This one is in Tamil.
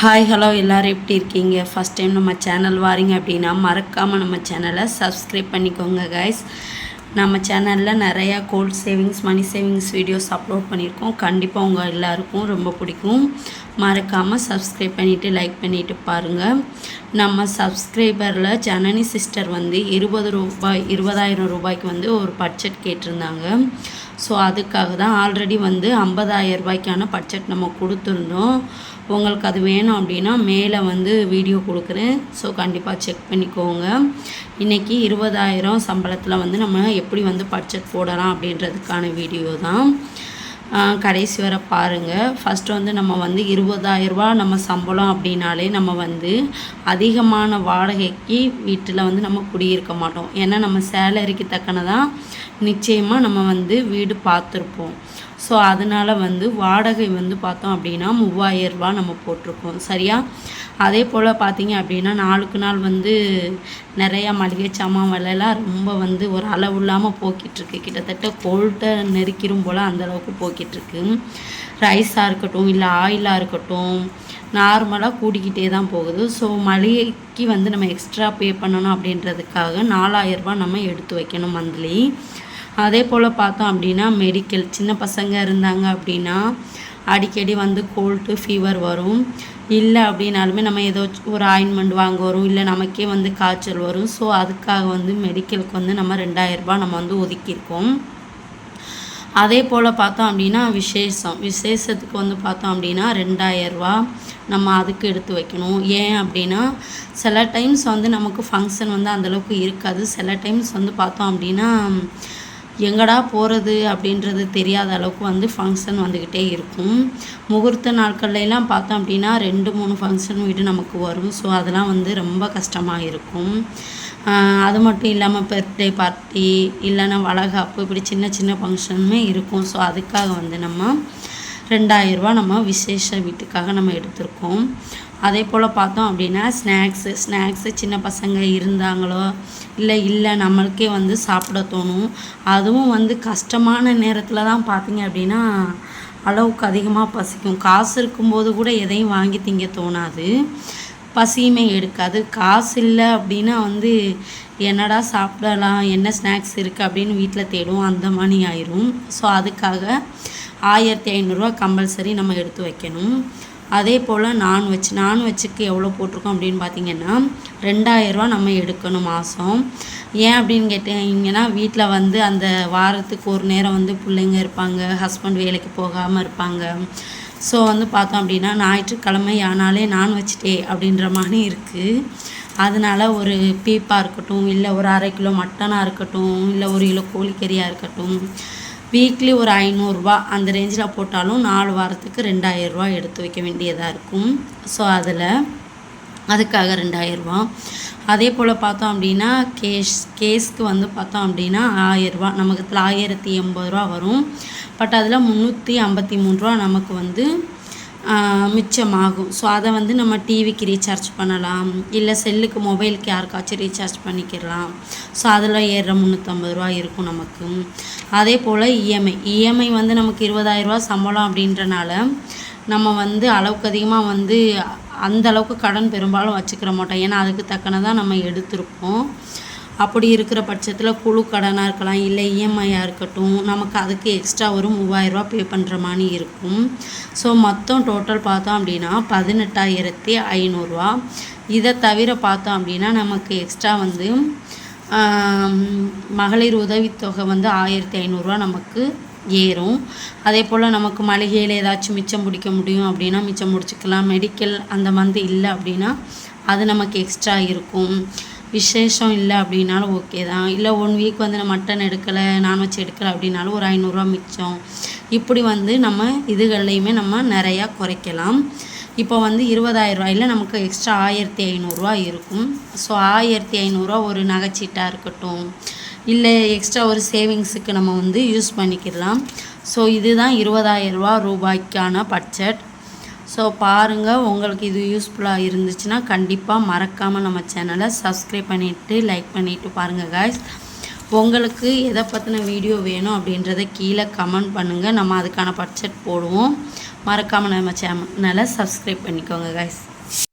ஹாய் ஹலோ எல்லோரும் எப்படி இருக்கீங்க? ஃபஸ்ட் டைம் நம்ம சேனல் வாரீங்க அப்படின்னா மறக்காமல் நம்ம சேனலை சப்ஸ்கிரைப் பண்ணிக்கோங்க கைஸ் நம்ம சேனலில் நிறையா gold savings money savings videos upload பண்ணியிருக்கோம். கண்டிப்பாக உங்கள் எல்லாருக்கும் ரொம்ப பிடிக்கும். மறக்காமல் சப்ஸ்கிரைப் பண்ணிவிட்டு லைக் பண்ணிவிட்டு பாருங்கள் நம்ம சப்ஸ்கிரைபரில் ஜனனி சிஸ்டர் வந்து இருபது ரூபாய் இருபதாயிரம் ரூபாய்க்கு வந்து ஒரு பட்ஜெட் கேட்டிருந்தாங்க. ஸோ அதுக்காக தான் ஆல்ரெடி வந்து ஐம்பதாயிரம் ரூபாய்க்கான பட்ஜெட் நம்ம கொடுத்துருந்தோம். உங்களுக்கு அது வேணும் அப்படின்னா மேலே வந்து வீடியோ கொடுக்குறேன். ஸோ கண்டிப்பாக செக் பண்ணிக்கோங்க. இன்றைக்கி இருபதாயிரம் சம்பளத்தில் வந்து நம்ம எப்படி வந்து பட்ஜெட் போடலாம் அப்படின்றதுக்கான வீடியோ தான். கடைசி வரை பாருங்கள் ஃபஸ்ட்டு வந்து நம்ம வந்து இருபதாயிரரூபா நம்ம சம்பளம் அப்படின்னாலே நம்ம வந்து அதிகமான வாடகைக்கு வீட்டில் வந்து நம்ம குடியிருக்க மாட்டோம். ஏன்னா நம்ம சேலரிக்கு தக்கனதான் நிச்சயமாக நம்ம வந்து வீடு பார்த்துருப்போம். ஸோ அதனால் வந்து வாடகை வந்து பார்த்தோம் அப்படின்னா மூவாயிரரூபா நம்ம போட்டிருக்கோம். சரியா? அதே போல் பார்த்தீங்க அப்படின்னா நாளுக்கு நாள் வந்து நிறையா மளிகை சாமான் விலையெல்லாம் ரொம்ப வந்து ஒரு அளவு இல்லாமல் போக்கிட்டுருக்கு கிட்டத்தட்ட கோல்ட்டை நெருக்கிடும் போல் அந்தளவுக்கு போக்கிட்டுருக்கு ரைஸாக இருக்கட்டும் இல்லை ஆயிலாக இருக்கட்டும் நார்மலாக கூடிக்கிட்டே தான் போகுது. ஸோ மளிகைக்கு வந்து நம்ம எக்ஸ்ட்ரா பே பண்ணணும் அப்படின்றதுக்காக நாலாயிரரூபா நம்ம எடுத்து வைக்கணும் மந்த்லி. அதே போல் பார்த்தோம் அப்படின்னா மெடிக்கல் சின்ன பசங்க இருந்தாங்க அப்படின்னா அடிக்கடி வந்து கோல்டு ஃபீவர் வரும். இல்லை அப்படின்னாலுமே நம்ம ஏதோ ஒரு ஆயின்மெண்ட் வாங்க வரும். இல்லை நமக்கே வந்து காய்ச்சல் வரும். ஸோ அதுக்காக வந்து மெடிக்கலுக்கு வந்து நம்ம ரெண்டாயிரரூபா நம்ம வந்து ஒதுக்கியிருக்கோம். அதே போல் பார்த்தோம் அப்படின்னா விசேஷம். விசேஷத்துக்கு வந்து பார்த்தோம் அப்படின்னா ரெண்டாயிரரூபா நம்ம அதுக்கு எடுத்து வைக்கணும். ஏன் அப்படின்னா சில டைம்ஸ் வந்து நமக்கு ஃபங்க்ஷன் வந்து அந்தளவுக்கு இருக்காது. சில டைம்ஸ் வந்து பார்த்தோம் அப்படின்னா எங்கடா போகிறது அப்படின்றது தெரியாத அளவுக்கு வந்து ஃபங்க்ஷன் வந்துக்கிட்டே இருக்கும். முகூர்த்த நாட்கள்லாம் பார்த்தோம் அப்படின்னா ரெண்டு மூணு ஃபங்க்ஷன் வீடு நமக்கு வரும். ஸோ அதெல்லாம் வந்து ரொம்ப கஷ்டமாக இருக்கும். அது மட்டும் இல்லாமல் பர்த்டே பார்ட்டி இல்லைன்னா வளகாப்பு இப்படி சின்ன சின்ன ஃபங்க்ஷனுமே இருக்கும். ஸோ அதுக்காக வந்து நம்ம ரெண்டாயிரரூபா நம்ம விசேஷ வீட்டுக்காக நம்ம எடுத்திருக்கோம். அதே போல் பார்த்தோம் அப்படின்னா ஸ்நாக்ஸு ஸ்நாக்ஸு சின்ன பசங்க இருந்தாங்களோ இல்லை இல்லை நம்மளுக்கே வந்து சாப்பிட தோணும். அதுவும் வந்து கஷ்டமான நேரத்தில் தான் பார்த்தீங்க அப்படின்னா அளவுக்கு அதிகமாக பசிக்கும். காசு இருக்கும்போது கூட எதையும் வாங்கி திங்க தோணாது. பசியுமே எடுக்காது. காசு இல்லை அப்படின்னா வந்து என்னடா சாப்பிடலாம் என்ன ஸ்நாக்ஸ் இருக்குது அப்படின்னு வீட்டில் தேடும். அந்த மாதிரி ஆயிரும். ஸோ அதுக்காக ஆயிரத்தி ஐநூறுரூவா கம்பல்சரி நம்ம எடுத்து வைக்கணும். அதே போல் நான்வெஜ் நான்வெஜ்ஜுக்கு எவ்வளோ போட்டிருக்கோம் அப்படின்னு பார்த்தீங்கன்னா ரெண்டாயிரரூவா நம்ம எடுக்கணும் மாதம். ஏன் அப்படின்னு கேட்டிங்கன்னா வீட்டில் வந்து அந்த வாரத்துக்கு ஒரு நேரம் வந்து பிள்ளைங்க இருப்பாங்க ஹஸ்பண்ட் வேலைக்கு போகாமல் இருப்பாங்க. ஸோ வந்து பார்த்தோம் அப்படின்னா ஞாயிற்றுக்கிழமை ஆனாலே நான்வெஜ் டே அப்படின்ற மாதிரி இருக்குது அதனால ஒரு பீப்பாக இருக்கட்டும் இல்லை ஒரு அரை கிலோ மட்டனாக இருக்கட்டும் இல்லை ஒரு கிலோ கோழிக்கறியாக இருக்கட்டும் வீக்லி ஒரு ஐநூறுரூவா அந்த ரேஞ்சில் போட்டாலும் நாலு வாரத்துக்கு ரெண்டாயிரரூவா எடுத்து வைக்க வேண்டியதாக இருக்கும். ஸோ அதில் அதுக்காக ரெண்டாயிரரூவா அதே போல் பார்த்தோம் அப்படின்னா கேஷ் கேஸ்க்கு வந்து பார்த்தோம் அப்படின்னா ஆயிரரூவா நமக்கு இதில் ஆயிரத்தி எண்பது ரூபா வரும். பட் அதில் முந்நூற்றி ஐம்பத்தி மூணு ரூபா நமக்கு வந்து மிச்சமாகும். ஸோ அதை வந்து நம்ம டிவிக்கு ரீசார்ஜ் பண்ணலாம். இல்லை செல்லுக்கு மொபைலுக்கு யாருக்காச்சும் ரீசார்ஜ் பண்ணிக்கிடலாம். ஸோ அதில் ஏறுற முந்நூற்றம்பது ரூபா இருக்கும் நமக்கு. அதே போல் இஎம்ஐ இஎம்ஐ வந்து நமக்கு இருபதாயிரரூபா சம்பளம் அப்படின்றனால நம்ம வந்து அளவுக்கு அதிகமாக வந்து அந்த அளவுக்கு கடன் பெரும்பாலும் வச்சுக்கிற மாட்டோம். ஏன்னா அதுக்கு தக்கனதான் நம்ம எடுத்திருப்போம். அப்படி இருக்கிற பட்சத்தில் குழு கடனாக இருக்கலாம் இல்லை இஎம்ஐயாக இருக்கட்டும் நமக்கு அதுக்கு எக்ஸ்ட்ரா ஒரு மூவாயிரரூபா பே பண்ணுற மாதிரி இருக்கும். ஸோ மொத்தம் டோட்டல் பார்த்தோம் அப்படின்னா பதினெட்டாயிரத்தி ஐநூறுரூவா இதை தவிர பார்த்தோம் அப்படின்னா நமக்கு எக்ஸ்ட்ரா வந்து மகளிர் உதவித்தொகை வந்து ஆயிரத்தி ஐநூறுரூவா நமக்கு ஏறும். அதே போல் நமக்கு மளிகையில் ஏதாச்சும் மிச்சம் பிடிக்க முடியும் அப்படின்னா மிச்சம் முடிச்சுக்கலாம். மெடிக்கல் அந்த மாதிரி இல்லை அப்படின்னா அது நமக்கு எக்ஸ்ட்ரா இருக்கும். விசேஷம் இல்லை அப்படின்னாலும் ஓகே தான். இல்லை ஒன் வீக் வந்து நான் மட்டன் எடுக்கலை நான்வெஜ் எடுக்கலை அப்படின்னாலும் ஒரு ஐநூறுரூவா மிச்சம். இப்படி வந்து நம்ம இதுகள்லையுமே நம்ம நிறையா குறைக்கலாம். இப்போ வந்து இருபதாயிரம் ரூபாயில் நமக்கு எக்ஸ்ட்ரா ஆயிரத்தி ஐநூறுரூவா இருக்கும். ஸோ ஆயிரத்தி ஐநூறுரூவா ஒரு நகைச்சீட்டாக இருக்கட்டும். இல்லை எக்ஸ்ட்ரா ஒரு சேவிங்ஸுக்கு நம்ம வந்து யூஸ் பண்ணிக்கிடலாம் ஸோ இதுதான் இருபதாயிரம் ரூபா ரூபாய்க்கான பட்ஜெட் ஸோ பாருங்கள் உங்களுக்கு இது யூஸ்ஃபுல்லாக இருந்துச்சுன்னா கண்டிப்பாக மறக்காமல் நம்ம சேனலை சப்ஸ்கிரைப் பண்ணிவிட்டு லைக் பண்ணிவிட்டு பாருங்கள் காய்ஸ் உங்களுக்கு எதை பற்றின வீடியோ வேணும் அப்படின்றத கீழே கமெண்ட் பண்ணுங்கள் நம்ம அதுக்கான பட்ஜெட் போடுவோம். மறக்காமல் நம்ம சேனலை சப்ஸ்கிரைப் பண்ணிக்கோங்க காய்ஸ்